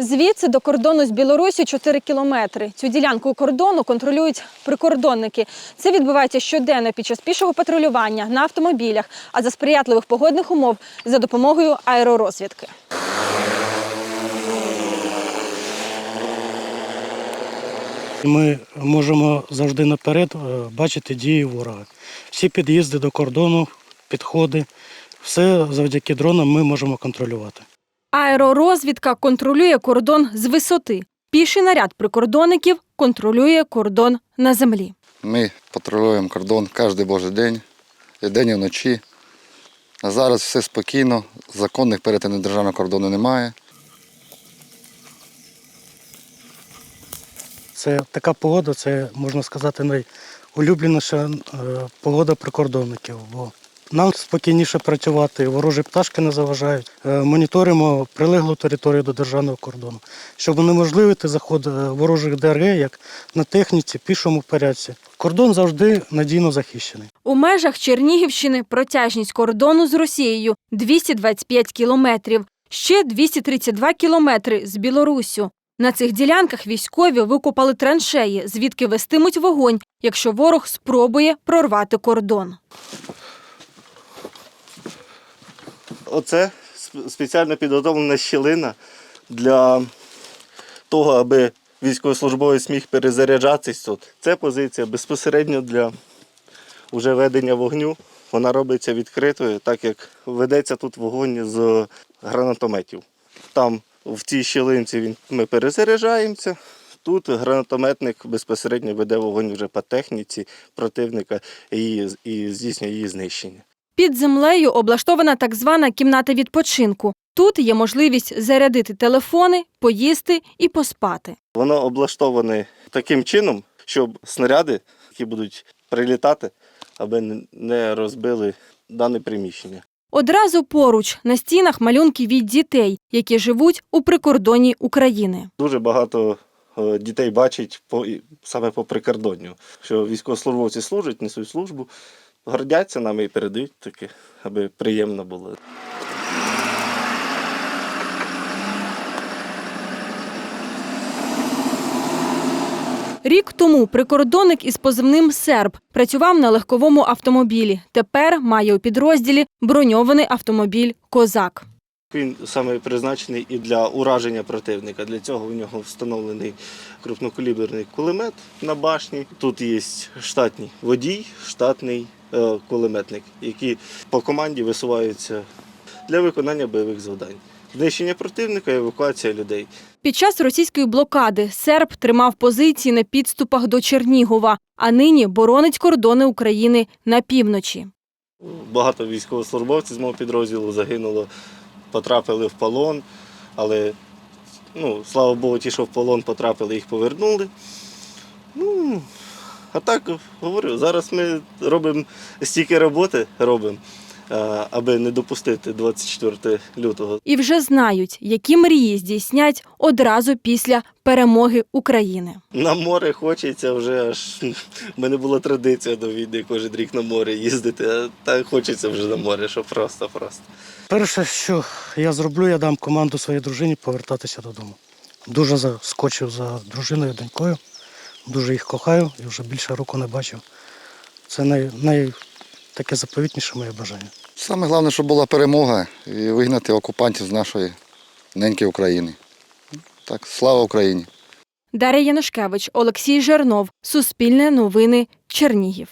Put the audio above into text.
Звідси до кордону з Білорусі 4 кілометри. Цю ділянку кордону контролюють прикордонники. Це відбувається щоденно під час пішого патрулювання на автомобілях, а за сприятливих погодних умов за допомогою аеророзвідки. Ми можемо завжди наперед е, бачити дії ворога. Всі під'їзди до кордону, підходи, все завдяки дронам ми можемо контролювати. Аеророзвідка контролює кордон з висоти. Піший наряд прикордонників контролює кордон на землі. Ми патрулюємо кордон кожен божий день, і день і вночі. А зараз все спокійно, законних перетинів державного кордону немає. Це така погода, це можна сказати найулюбленіша е, погода прикордонників. Бо нам спокійніше працювати, ворожі пташки не заважають. Е, Моніторимо прилеглу територію до державного кордону, щоб унеможливити заход е, ворожих ДРГ як на техніці, пішому порядці. Кордон завжди надійно захищений. У межах Чернігівщини протяжність кордону з Росією 225 кілометрів, ще 232 кілометри з Білоруссю. На цих ділянках військові викопали траншеї, звідки вестимуть вогонь, якщо ворог спробує прорвати кордон. Оце спеціально підготовлена щілина для того, аби військовослужбовець міг перезаряджатись тут. Це позиція безпосередньо для вже ведення вогню. Вона робиться відкритою, так як ведеться тут вогонь з гранатометів. Там в цій щілинці він, ми перезаряджаємося. Тут гранатометник безпосередньо веде вогонь вже по техніці противника і, і здійснює її знищення. Під землею облаштована так звана кімната відпочинку. Тут є можливість зарядити телефони, поїсти і поспати. Воно облаштоване таким чином, щоб снаряди, які будуть прилітати, аби не- розбили дане приміщення. Одразу поруч на стінах малюнки від дітей, які живуть у прикордонні України. Дуже багато е, дітей бачить по, саме по прикордонню, що військовослужбовці служать, несуть службу, гордяться нами і передають таке, аби приємно було. Рік тому прикордонник із позивним Серб працював на легковому автомобілі. Тепер має у підрозділі броньований автомобіль Козак. Він саме призначений і для ураження противника. Для цього у нього встановлений крупнокаліберний кулемет на башні. Тут є штатний водій, штатний е, кулеметник, які по команді висуваються для виконання бойових завдань. Знищення противника, евакуація людей. Під час російської блокади серб тримав позиції на підступах до Чернігова, а нині боронить кордони України на півночі. Багато військовослужбовців з мого підрозділу загинуло, потрапили в полон, але ну, слава Богу, ті, що в полон потрапили, їх повернули. Ну, а так говорю, зараз ми робимо стільки роботи, робимо, аби не допустити 24 лютого. І вже знають, які мрії здійснять одразу після перемоги України. На море хочеться вже аж. У мене була традиція до війни кожен рік на море їздити, а так хочеться вже на море, що просто-просто. Перше, що я зроблю, я дам команду своїй дружині повертатися додому. Дуже заскочив за дружиною, донькою, дуже їх кохаю і вже більше року не бачив. Це най, най таке заповітніше моє бажання. Саме головне, щоб була перемога і вигнати окупантів з нашої неньки України. Так, слава Україні! Дар'я Янушкевич, Олексій Жернов, Суспільне новини, Чернігів.